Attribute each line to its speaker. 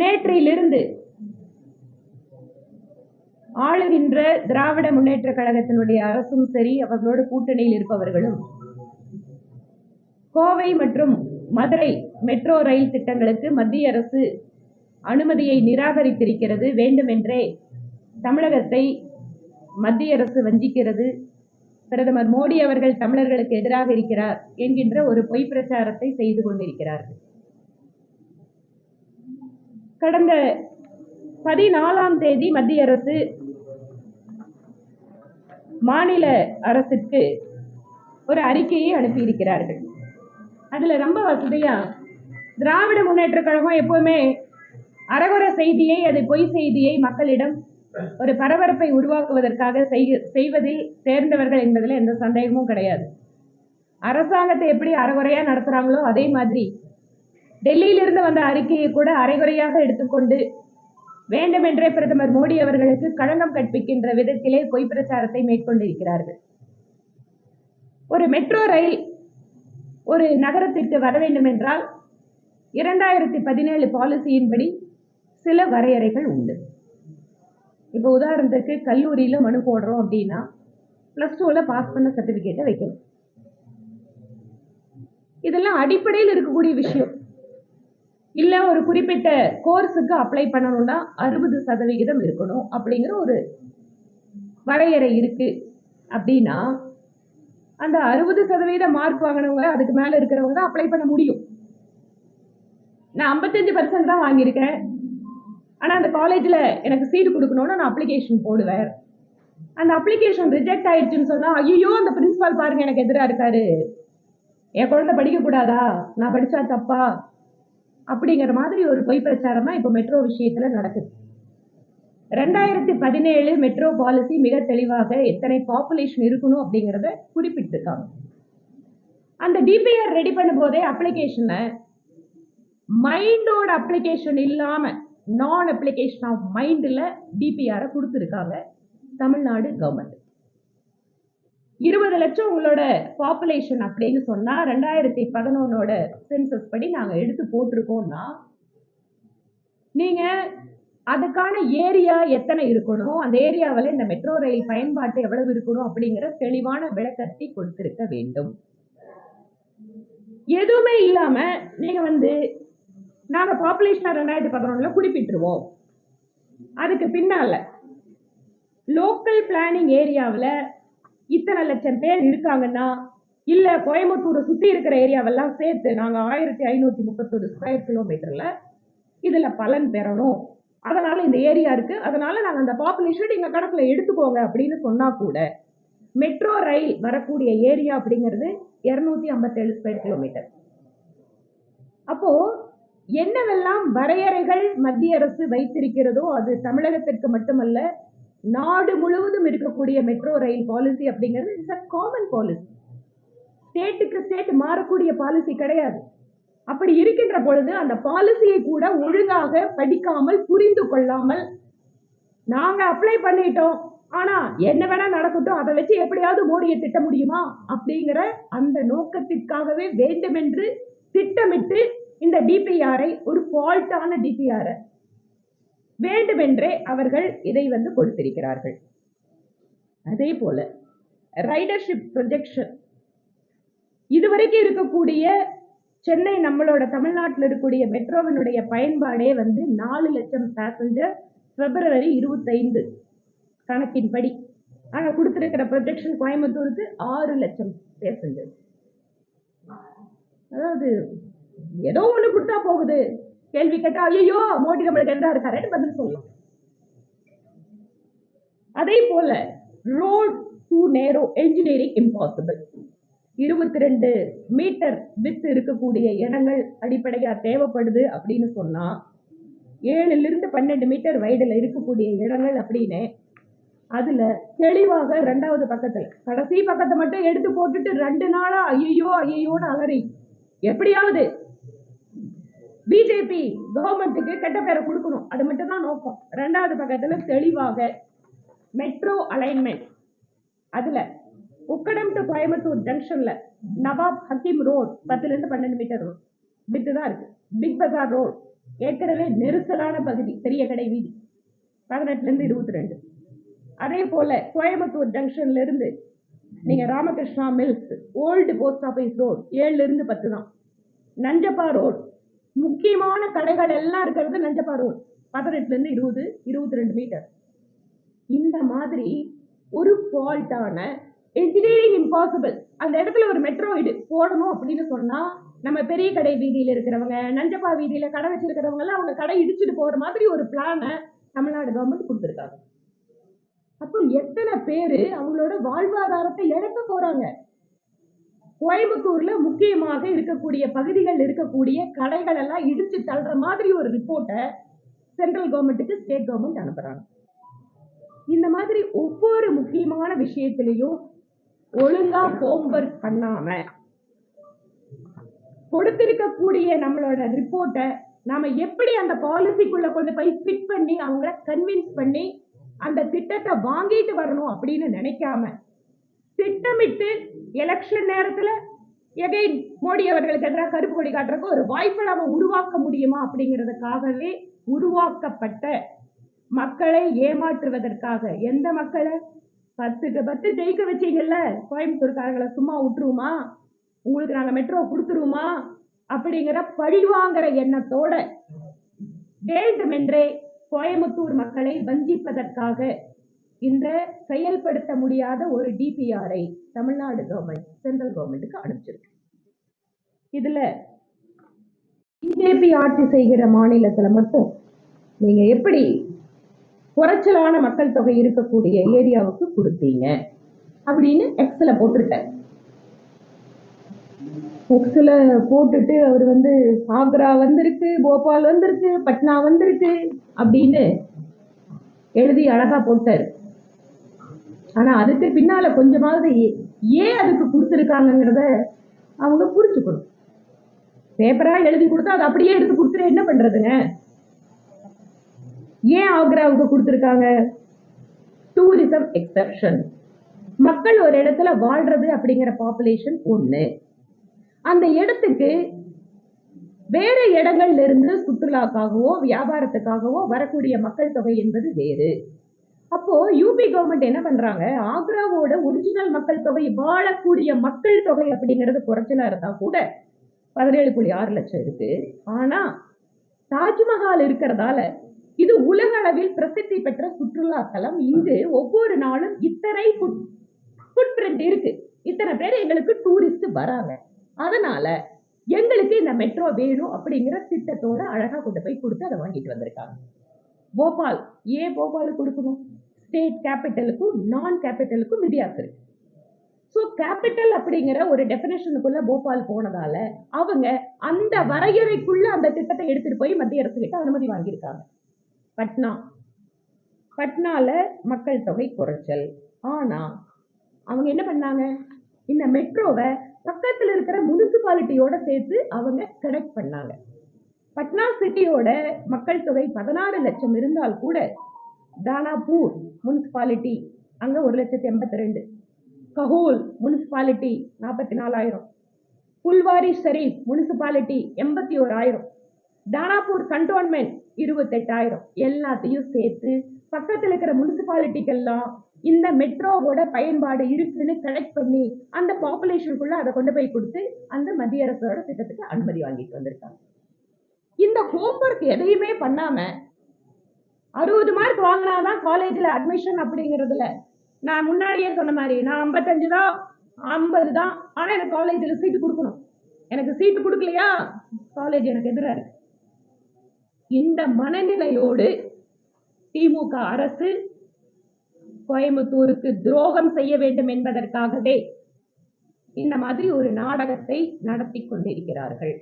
Speaker 1: நேற்றையிலிருந்து ஆளுகின்ற திராவிட முன்னேற்ற கழகத்தினுடைய அரசும் சரி அவர்களோடு கூட்டணியில் இருப்பவர்களும் கோவை மற்றும் மதுரை மெட்ரோ ரயில் திட்டங்களுக்கு மத்திய அரசு அனுமதியை நிராகரித்திருக்கிறது. வேண்டுமென்றே தமிழகத்தை மத்திய அரசு வஞ்சிக்கிறது. பிரதமர் மோடி அவர்கள் தமிழர்களுக்கு எதிராக இருக்கிறார் என்கின்ற ஒரு பொய் பிரச்சாரத்தை செய்து கொண்டிருக்கிறார்கள். கடந்த பதினாலாம் தேதி மத்திய அரசு மாநில அரசுக்கு ஒரு அறிக்கையை அனுப்பியிருக்கிறார்கள். அதில் ரொம்ப வசதியாக திராவிட முன்னேற்ற கழகம் எப்போவுமே அரகுர செய்தியை அது பொய் செய்தியை மக்களிடம் ஒரு பரபரப்பை உருவாக்குவதற்காக செய்க- செய்வதில் சேர்ந்தவர்கள் என்பதில் எந்த சந்தேகமும் கிடையாது. அரசாங்கத்தை எப்படி அறகுறையாக நடத்துகிறாங்களோ அதே மாதிரி டெல்லியிலிருந்து வந்த அறிக்கையை கூட அரைகுறையாக எடுத்துக்கொண்டு வேண்டுமென்றே பிரதமர் மோடி அவர்களுக்கு களங்கம் கற்பிக்கின்ற விதத்திலே பொய் பிரச்சாரத்தை மேற்கொண்டிருக்கிறார்கள். ஒரு மெட்ரோ ரயில் ஒரு நகரத்திற்கு வர வேண்டும் என்றால் இரண்டாயிரத்தி பதினேழு பாலிசியின்படி சில வரையறைகள் உண்டு. இப்போ உதாரணத்துக்கு கல்லூரியில் மனு போடுறோம் அப்படின்னா ப்ளஸ் டூவில் பாஸ் பண்ண சர்டிஃபிகேட்டை வைக்கணும். இதெல்லாம் அடிப்படையில் இருக்கக்கூடிய விஷயம். இல்ல ஒரு குறிப்பிட்ட கோர்ஸுக்கு அப்ளை பண்ணணும்னா அறுபது சதவிகிதம் இருக்கணும் அப்படிங்கிற ஒரு வரையறை இருக்கு. அப்படின்னா அந்த அறுபது சதவீத மார்க் வாங்கினவங்க அதுக்கு மேல இருக்கிறவங்க தான் அப்ளை பண்ண முடியும். நான் ஐம்பத்தஞ்சு பர்சன்ட் தான் வாங்கியிருக்கேன். ஆனா அந்த காலேஜ்ல எனக்கு சீட் கொடுக்கணும்னு நான் அப்ளிகேஷன் போடுவேன். அந்த அப்ளிகேஷன் ரிஜெக்ட் ஆயிடுச்சுன்னு சொன்னா ஐயோ அந்த பிரின்சிபால் பாருங்க எனக்கு எதிராக இருக்காரு. என் குழந்தை படிக்க கூடாதா நான் படிச்சா தப்பா? அப்படிங்கிற மாதிரி ஒரு பொய் பிரச்சாரம் தான் இப்போ மெட்ரோ விஷயத்துல நடக்குது. ரெண்டாயிரத்தி பதினேழு மெட்ரோ பாலிசி மிக தெளிவாக எத்தனை பாப்புலேஷன் இருக்கணும் அப்படிங்கிறத குறிப்பிட்டிருக்காங்க. அந்த டிபிஆர் ரெடி பண்ணும்போதே அப்ளிகேஷனை மைண்டோட அப்ளிகேஷன் இல்லாமல் நான் அப்ளிகேஷன் ஆஃப் மைண்டில் டிபிஆரை கொடுத்துருக்காங்க தமிழ்நாடு கவர்மெண்ட் இருபது லட்சம் உங்களோட பாப்புலேஷன் அப்படின்னு சொன்னா ரெண்டாயிரத்தி பதினொன்னோட சென்சஸ் படி நாங்க எடுத்து போட்டிருக்கோம்னா நீங்க அதுக்கான ஏரியா எத்தனை இருக்கணும்? அந்த ஏரியாவில் இந்த மெட்ரோ ரயில் பயன்பாட்டு எவ்வளவு இருக்கணும் அப்படிங்கிற தெளிவான விளக்கத்தை கொடுத்திருக்க வேண்டும். எதுவுமே இல்லாம நீங்க வந்து நாங்க பாப்புலேஷனா ரெண்டாயிரத்தி பதினொன்னுல குறிப்பிட்டுருவோம். அதுக்கு பின்னால லோக்கல் பிளானிங் ஏரியாவில் இத்தனை லட்சம் பேர் இருக்காங்கன்னா இல்ல கோயம்புத்தூரை சுத்தி இருக்கிற ஏரியாவெல்லாம் சேர்த்து நாங்க ஆயிரத்தி ஐநூத்தி முப்பத்தொரு ஸ்கொயர் கிலோமீட்டர்ல இதுல பலன் பெறணும். அதனால இந்த ஏரியா இருக்கு. அதனால நாங்க அந்த பாப்புலேஷன் நீங்க கணக்குல எடுத்துக்கோங்க அப்படின்னு சொன்னா கூட மெட்ரோ ரயில் வரக்கூடிய ஏரியா அப்படிங்கிறது இருநூத்தி ஐம்பத்தேழு ஸ்கொயர் கிலோமீட்டர் அப்போ என்னவெல்லாம் வரையறைகள் மத்திய அரசு வைத்திருக்கிறதோ அது தமிழகத்திற்கு மட்டுமல்ல நாடு முழுவதும் இருக்கக்கூடிய மெட்ரோ ரயில் பாலிசி அப்படிங்கிறது இட்ஸ் அ காமன் பாலிசி ஸ்டேட்டுக்கு ஸ்டேட் மாறக்கூடிய பாலிசி கிடையாது. அப்படி இருக்கின்ற பொழுது அந்த பாலிசியை கூட ஒழுங்காக படிக்காமல் புரிந்து கொள்ளாமல் நாங்க அப்ளை பண்ணிட்டோம். ஆனா என்ன வேணா நடக்கட்டும் அதை வச்சு எப்படியாவது மோடியை திட்ட முடியுமா? அப்படிங்கிற அந்த நோக்கத்திற்காகவே வேண்டுமென்று திட்டமிட்டு இந்த டிபிஆரை ஒரு ஃபால்ட்டான டிபிஆரை வேண்டுமென்றே அவர்கள் இதை வந்து கொடுத்திருக்கிறார்கள். அதே போல ரைடர்ஷிப் ப்ரொஜெக்ஷன் இதுவரைக்கும் இருக்கக்கூடிய சென்னை நம்மளோட தமிழ்நாட்டில் இருக்கக்கூடிய மெட்ரோவினுடைய பயன்பாடே வந்து நாலு லட்சம் பேசஞ்சர் பிப்ரவரி இருபத்தைந்து கணக்கின்படி. ஆனால் கொடுத்துருக்கிற ப்ரொஜெக்ஷன் கோயம்புத்தூருக்கு ஆறு லட்சம் பேசஞ்சர் அதாவது ஏதோ ஒன்று கொடுத்தா போகுது. கேள்வி கேட்டா ஐயோ மோடி நம்மளுக்கு எதிராக இருக்காரு? பதில் சொல்லலாம். அதே போல road too narrow engineering impossible இருபத்தி ரெண்டு மீட்டர் வித் இருக்கக்கூடிய இடங்கள் அடிப்படையா தேவைப்படுது அப்படின்னு சொன்னா ஏழுல இருந்து பன்னெண்டு மீட்டர் வயதில் இருக்கக்கூடிய இடங்கள் அப்படின்னு அதுல தெளிவாக ரெண்டாவது பக்கத்துல கடைசி பக்கத்தை மட்டும் எடுத்து போட்டுட்டு ரெண்டு நாளா ஐயோ ஐயோன்னு அலறி எப்படியாவது பிஜேபி கவர்மெண்ட்டுக்கு கெட்ட பேரை கொடுக்கணும். அது மட்டும் தான் நோக்கம். ரெண்டாவது பக்கத்தில் தெளிவாக மெட்ரோ அலைன்மெண்ட் அதில் உக்கடம் டு கோயம்புத்தூர் ஜங்ஷனில் நவாப் ஹக்கீம் ரோட் பத்துலேருந்து பன்னெண்டு மீட்டர் ரோட் விட்டு தான் இருக்குது பிக் பஜார் ரோட் ஏற்கனவே நெரிசலான பகுதி. பெரிய கடை வீதி. பதினெட்டுலேருந்து இருபத்தி ரெண்டு அதே போல் கோயம்புத்தூர் ஜங்ஷன்லேருந்து நீங்கள் Ramakrishna Mills old post office road ஏழுலேருந்து பத்து தான். நஞ்சப்பா ரோடு முக்கியமான கடைகள் எல்லாம் இருக்கிறது நஞ்சப்பா ரோடு பதினெட்டுல இருந்து இருபது இருபத்தி ரெண்டு மீட்டர். இந்த மாதிரி ஒரு ஃபால்ட்டான இன்ஜினியரிங் இம்பாசிபிள் அந்த இடத்துல ஒரு மெட்ரோ இது போடணும் அப்படின்னு சொன்னால் நம்ம பெரிய கடை வீதியில் இருக்கிறவங்க நஞ்சப்பா வீதியில் கடை வச்சிருக்கிறவங்கலாம் அவங்க கடை இடிச்சுட்டு போகிற மாதிரி ஒரு பிளானை தமிழ்நாடு கவர்மெண்ட் கொடுத்துருக்காங்க. அப்போ எத்தனை பேர் அவங்களோட வாழ்வாதாரத்தை இழக்க போகிறாங்க கோயம்புத்தூர்ல முக்கியமாக இருக்கக்கூடிய பகுதிகள் இருக்கக்கூடிய கடைகள் எல்லாம் இடிச்சு தள்ளுற மாதிரி ஒரு ரிப்போர்ட்டை சென்ட்ரல் கவர்மெண்ட்டுக்கு ஸ்டேட் கவர்மெண்ட் அனுப்புறாங்க. இந்த மாதிரி ஒவ்வொரு முக்கியமான விஷயத்திலையும் ஒழுங்கா ஹோம்ஒர்க் பண்ணாம கொடுத்திருக்கக்கூடிய நம்மளோட ரிப்போர்ட்டை நாம எப்படி அந்த பாலிசிக்குள்ள கொண்டு போய் ஃபிட் பண்ணி அவங்கள கன்வின்ஸ் பண்ணி அந்த திட்டத்தை வாங்கிட்டு வரணும் அப்படின்னு நினைக்காம திட்டமிட்டு எலெக்ஷன் நேரத்துல எகைன் மோடி அவர்களுக்கு எதிராக கருப்பு கொடி காட்டுறதுக்கு ஒரு வாய்ப்பை நாம உருவாக்க முடியுமா அப்படிங்கிறதுக்காகவே உருவாக்கப்பட்ட மக்களை ஏமாற்றுவதற்காக எந்த மக்களை? பத்துக்கு பத்து ஜெயிக்க வச்சீங்கல்ல கோயம்புத்தூர்காரங்களை சும்மா விட்டுருவோமா? உங்களுக்கு நாங்கள் மெட்ரோ கொடுத்துருவோமா? அப்படிங்கிற பழிவாங்கிற எண்ணத்தோட வேண்டுமென்றே கோயம்புத்தூர் மக்களை வஞ்சிப்பதற்காக இந்த செயல்படுத்த முடியாத ஒரு டிபிஆரை தமிழ்நாடு கவர்மெண்ட் சென்ட்ரல் கவர்மெண்ட்டுக்கு அனுப்பிச்சிருக்கு. இதுல பிஜேபி ஆட்சி செய்கிற மாநிலத்துல மட்டும் நீங்க எப்படி குறைச்சலான மக்கள் தொகை இருக்கக்கூடிய ஏரியாவுக்கு கொடுத்தீங்க அப்படின்னு எக்ஸ்ல போட்டிருக்காரு எக்ஸ்ல போட்டுட்டு அவர் வந்து ஆக்ரா வந்திருக்கு போபால் வந்திருக்கு பட்னா வந்திருக்கு அப்படின்னு எழுதி அழகா போட்டாரு. ஆனா அதுக்கு பின்னால கொஞ்சமாவது ஏ- ஏன் அதுக்கு கொடுத்துருக்காங்கங்கிறத அவங்க புரிஞ்சுக்கணும். பேப்பரா எழுதி கொடுத்தா அதை அப்படியே எடுத்து கொடுத்துட்டு என்ன பண்றதுங்க? ஏன் ஆக்ராவுக்கு கொடுத்துருக்காங்க? டூரிசம் எக்ஸப்ஷன் மக்கள் ஒரு இடத்துல வாழ்றது அப்படிங்கிற பாப்புலேஷன் ஒண்ணு. அந்த இடத்துக்கு வேறு இடங்கள்ல இருந்து சுற்றுலாக்காகவோ வியாபாரத்துக்காகவோ வரக்கூடிய மக்கள் தொகை என்பது வேறு. அப்போ யூபி கவர்மெண்ட் என்ன பண்றாங்க? ஆக்ராவோட ஒரிஜினல் மக்கள் தொகை வாழக்கூடிய மக்கள் தொகை அப்படிங்கிறது குறைச்சலா இருந்தா கூட பதினேழு புள்ளி ஆறு லட்சம் இருக்கு. ஆனா தாஜ்மஹால் இருக்கிறதால இது உலக அளவில் பிரசித்தி பெற்ற சுற்றுலா தலம். இங்கு ஒவ்வொரு நாளும் இத்தனை ஃபுட் பிரிண்ட் இருக்கு. இத்தனை பேர் எங்களுக்கு டூரிஸ்ட் வராங்க. அதனால எங்களுக்கு இந்த மெட்ரோ வேணும் அப்படிங்கிற திட்டத்தோட அழகா கொண்டு போய் கொடுத்து அதை வாங்கிட்டு வந்திருக்காங்க. போபால் ஏன் போபாலுக்கு கொடுக்கணும்? ஸ்டேட் கேபிட்டலுக்கும் நான் கேபிட்டலுக்கும் வித்தியாசம் இருக்கு. ஸோ கேபிட்டல் அப்படிங்கிற ஒரு டெஃபினேஷனுக்குள்ள போபால் போனதால அவங்க அந்த வரையறைக்குள்ள அந்த திட்டத்தை எடுத்துட்டு போய் மத்திய அரசு கிட்ட அனுமதி வாங்கியிருக்காங்க. பட்னா. பட்னால மக்கள் தொகை குறைச்சல். ஆனா அவங்க என்ன பண்ணாங்க? இந்த மெட்ரோவை பக்கத்தில் இருக்கிற முனிசிபாலிட்டியோட சேர்த்து அவங்க கனெக்ட் பண்ணாங்க. பட்னா சிட்டியோட மக்கள் தொகை பதினாறு லட்சம் இருந்தால் கூட தானாபூர் முனிசிபாலிட்டி அங்கே ஒரு லட்சத்தி எண்பத்தி ரெண்டு கஹூல் முனிசிபாலிட்டி நாற்பத்தி நாலாயிரம் புல்வாரி ஷெரீப் முனிசிபாலிட்டி எண்பத்தி ஓராயிரம் தானாப்பூர் கண்டோன்மெண்ட் இருபத்தெட்டாயிரம். எல்லாத்தையும் சேர்த்து பக்கத்தில் இருக்கிற முனிசிபாலிட்டிக்கெல்லாம் இந்த மெட்ரோவோட பயன்பாடு இருக்குன்னு கலெக்ட் பண்ணி அந்த பாப்புலேஷனுக்குள்ள அதை கொண்டு போய் கொடுத்து அந்த மத்திய அரசோட திட்டத்துக்கு அனுமதி வாங்கிட்டு வந்திருக்காங்க. இந்த ஹோம்ஒர்க் எதையுமே பண்ணாம அறுபது மார்க் வாங்கினாதான் காலேஜில் அட்மிஷன் அப்படிங்கிறதுல. நான் முன்னாடியே சொன்ன மாதிரி நான் ஐம்பத்தஞ்சு தான் ஐம்பது தான் ஆனால் எனக்கு காலேஜில் சீட்டு கொடுக்கணும். எனக்கு சீட்டு கொடுக்கலையா? காலேஜ் எனக்கு எதிராக இருக்கு. இந்த மனநிலையோடு திமுக அரசு கோயம்புத்தூருக்கு துரோகம் செய்ய வேண்டும் என்பதற்காகவே இந்த மாதிரி ஒரு நாடகத்தை நடத்தி கொண்டிருக்கிறார்கள்.